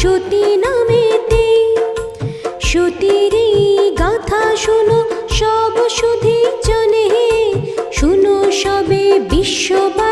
সতী নামেতে। সতীর গাথা শুনো সব সুধি জনে। শুনো সবে বিশ্ববাসী।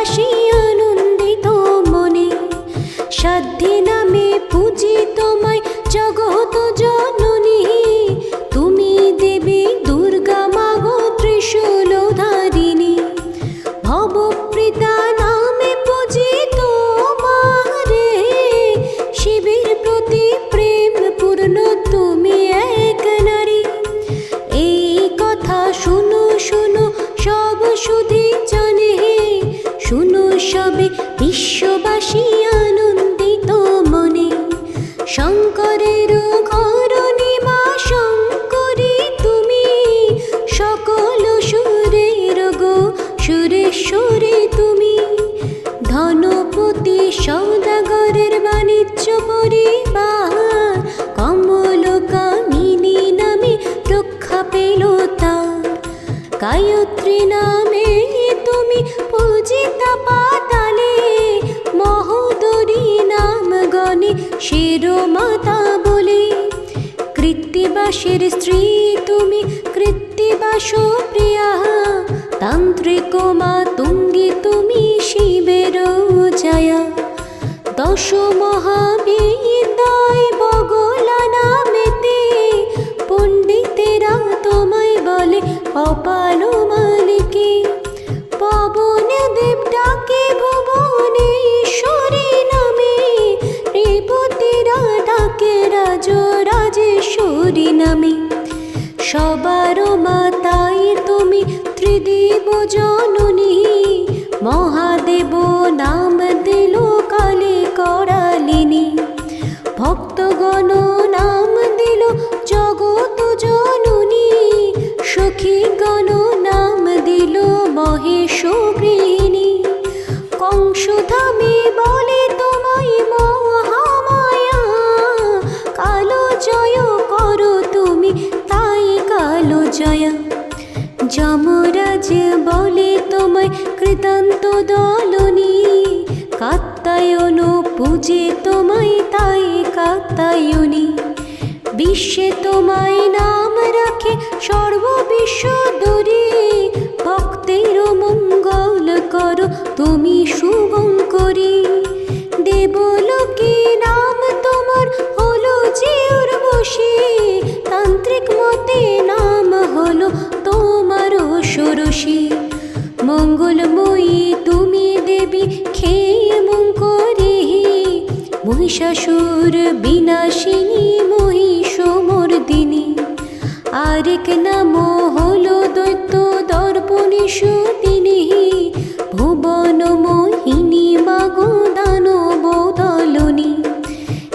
শঙ্করের গণে শিরোমাতা বলে। কৃত্তিবাসের স্ত্রী তুমি কৃত্তিবাস প্রিয়া। তান্ত্রিক মা তুঙ্গি তুমি শিবের জয়া দশ মহাবিদ্যায় বগলা নামেতে পণ্ডিতেরা তোমায় বলে অপাল মালিকে, পবন দেব ডাকে ভুবনেশ্বরী রাজেশ্বরী নামে। সবার মাতাই তুমি ত্রিদেব জননী। মহাদেব নাম দিল কালে করালিনী। ভক্তগণ নাম দিল জগত জননী। সখীগণ নাম দিল মহেশ কংসধামে বলে জয়া যমরাজ বলে তোমায় কৃতান্ত দলনী। কাত্তায়ন পূজে তোমায় তাই কাত্তায়নী বিশ্বে তোমায় নাম রাখে সর্ববিশ্ব দূরে। ভক্তের মঙ্গল করো তুমি শুভঙ্করী দেবলোকে নাম তোমার হলো যে বসে মহিষাসুর বিনাশিনী মহিষমর্দিনী। আরেক নাম হল দৈত্য দর্পণী সুদিনী ভুবন মোহিনী মাগো দানব দলনী।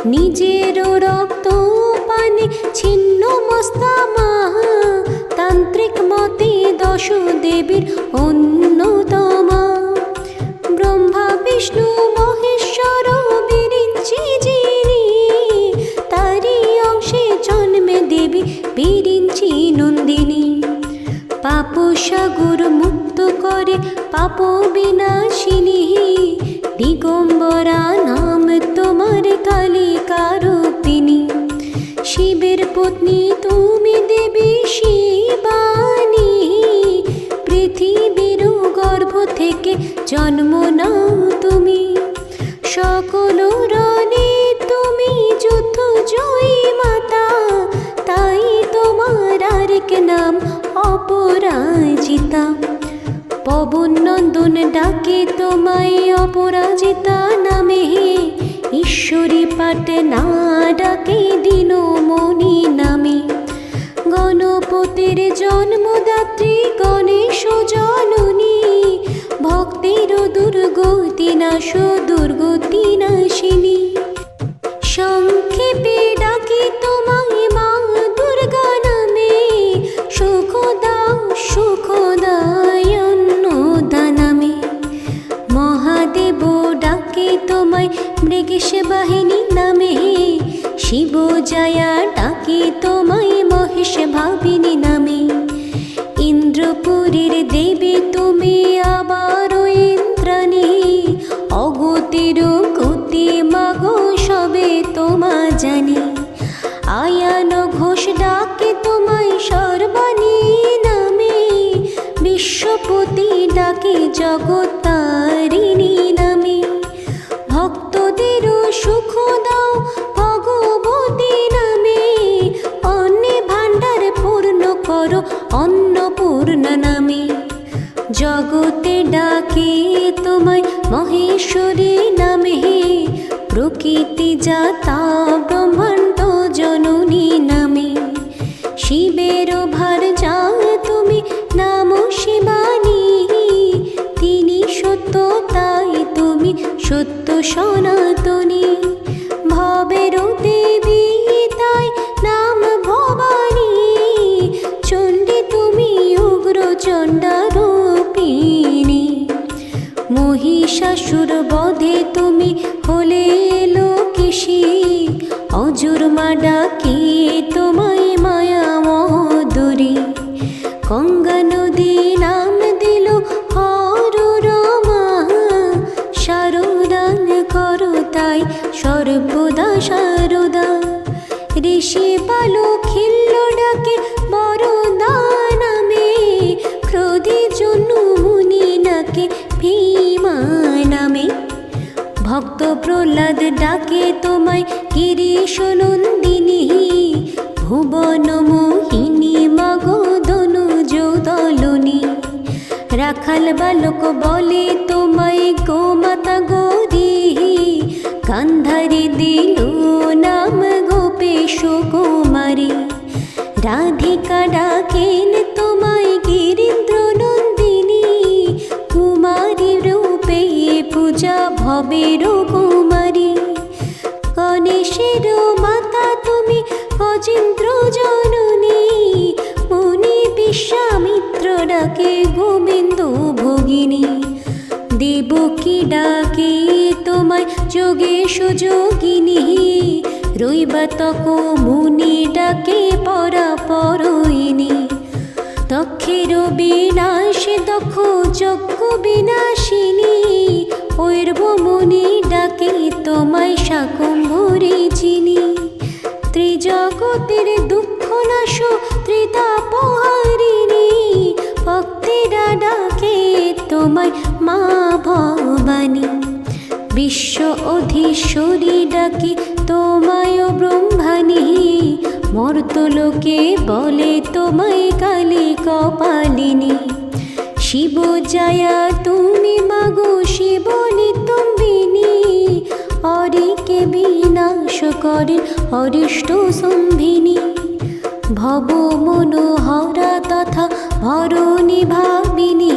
নিজের রক্ত পানে ছিন্ন মস্তা মা তান্ত্রিক মতে দশ দেবীর অন্যতমা পাপ সাগর মুক্ত করে পাপ বিনাশিনী। দিগম্বরা নাম তোমার কালিকা রূপিণী শিবের পত্নী তুমি দেবী শিবানী। পৃথিবীর গর্ভ থেকে জন্ম নাও তুমি। সকল ডাকে তোমায় অপরাজিতা নামে। ঈশ্বরী পাটে না ডাকে দিনমণি নামে। গণপতির জন্মদাত্রী গণেশ জননী। ভক্তের দুর্গতি না দুর্গতি মহেশ্বরী নামে প্রকৃতি জাতা ব্রহ্মাণ্ড জননী নামে। শিবের ভার যাও তুমি নাম শিবানী, তিনি সত্য তাই তুমি সত্য সনাতনী। অজুর মা ডাকে ভক্ত প্রহ্লাদ ডাকে তোমায়, গিরিশ নন্দিনী, ভুবন মোহিনী মগদনু দলনী রাখাল বালক বলে তোমায় গোমাতা গৌরী, গান্ধারী দিল নাম গোপেশ কুমারী। রাধিকা ডাকেন ভবের কুমারী গণেশের মাতা তুমি অচিন্দ্র জননী। মুনি বিশ্বামিত্র ডাকে গোবিন্দ ভগিনী। দেবকী ডাকে তোমায় যোগেশ যোগিনী। রৈবাতক মুনি ডাকে পরা পরইনী। দক্ষের বিনাশ, দক্ষ যজ্ঞ বিনাশিনী। ঐর্বমুনি ডাকে তোমায় শাকম্ভরে চিনি। ত্রিজগতের দুঃখ নাশ, ত্রিতাপহারিণী। ভক্তিরা ডাকে তোমায় মা ভবানী। বিশ্ব অধীশ্বরী ডাকে তোমায় ব্রহ্মাণী মর্তলোকে বলে তোমায় কালী কপালিনী। শিব জয়া, তুমি মাগো শিব নিতম্বিনী। অরিকে বিনাশ করেন অরিষ্ট সম্ভিনী। ভব মনোহরা তথা ভরণী ভাবিনী।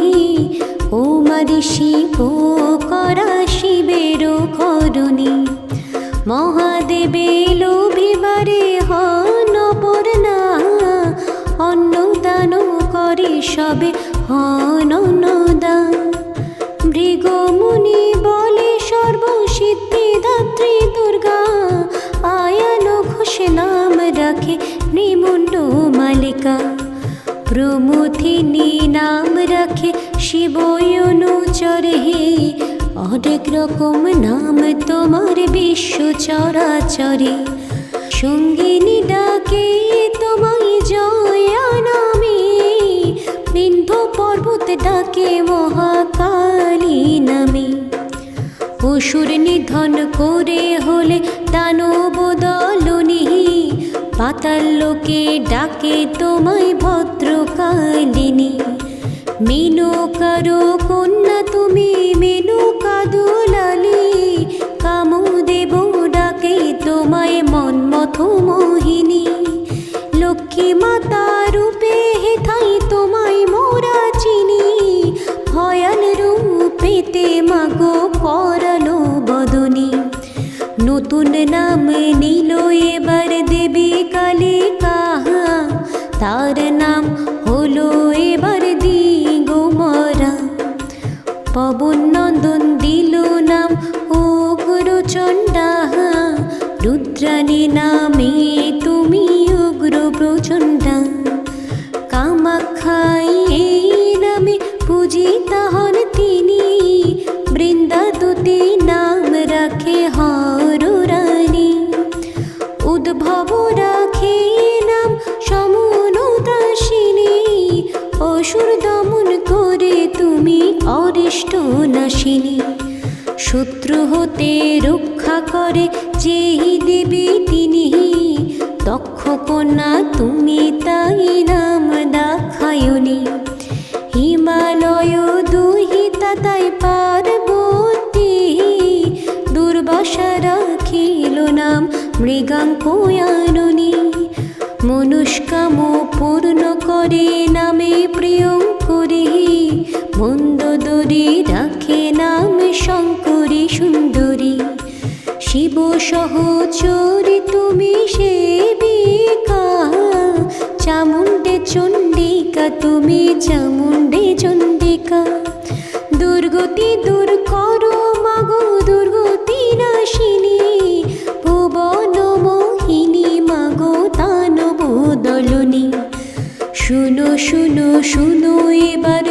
কুমারী শিব করা শিবের করণী। মহাদেবে লোভিবারে হন অন্নদান করে সবে হন দান ভৃগমুনি বলে, সর্বসিদ্ধিদাত্রী দুর্গা, আয়ান নাম রাখে নিমুণ্ড মালিকা। প্রমথিনী নাম রাখে শিবয়নুচরে অনেক রকম নাম তোমার বিশ্ব চরাচরে। সঙ্গিনী ডাকে, তোমায় জয়া ডাকে মহাকালী নামে। অসুর নিধন করে হলে দানব দলনী পাতাল লোকে ডাকে তোমায় ভদ্রকালিনী। মেনকারো কন্যা তুমি মেনকা দুলালি কামদেব ডাকে তোমায় মন্মথ মোহিনী। লক্ষ্মী মাতা বদনী নতুন নাম নিল এবার দেবী কালী কাহা তার নাম হলো এবার দিগমরা পবন শত্রু হতে রক্ষা করে, যেই দেবী তিনি। দক্ষ কন্যা, তুমি তাই নাম দেখায়নি। হিমালয় দুহিতা তাই পার্বতী। দুর্বাসা রাখিল নাম মৃগাঙ্কয়াননী মনুষ্কাম পূর্ণ করে, নামে প্রিয়ঙ্করী। মন্দ দরি রাখে নাম শঙ্করী সুন্দরী। শিব সহচরি তুমি সেবিকা। চামুণ্ডে চণ্ডিকা, তুমি চামুণ্ডে চণ্ডিকা। দুর্গতি দূর করো মাগো, দুর্গতি নাশিনী। ভুবন মোহিনী মাগো দানব দলনী। শুনো শুনো শুনো এবার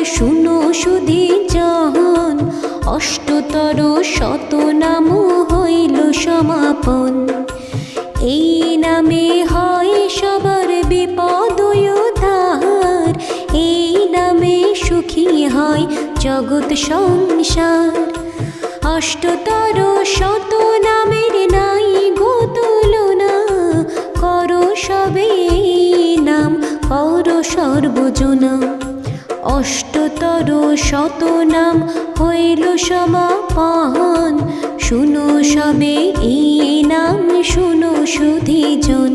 সুধি জাহান অষ্টতর শত নাম হইল সমাপন। এই নামে হয় সবার বিপদ উদ্ধার, এই নামে সুখী হয় জগৎ সংসার। অষ্টতর শত নামের নাই গো তুলনা, করো সবে নাম, করো সর্বজনা। অষ্টতর শত নাম হইল সমাপন। শুনো সবে এই নাম, শুনো সুধীজন।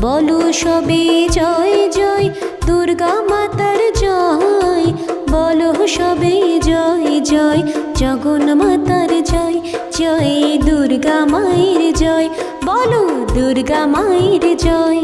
বলো সবে জয় জয় দুর্গা মাতার জয়। বলো সবে জয় জয় জগন মাতার জয় জয় দুর্গা মায়ের জয়। বলো দুর্গা মায়ের জয়।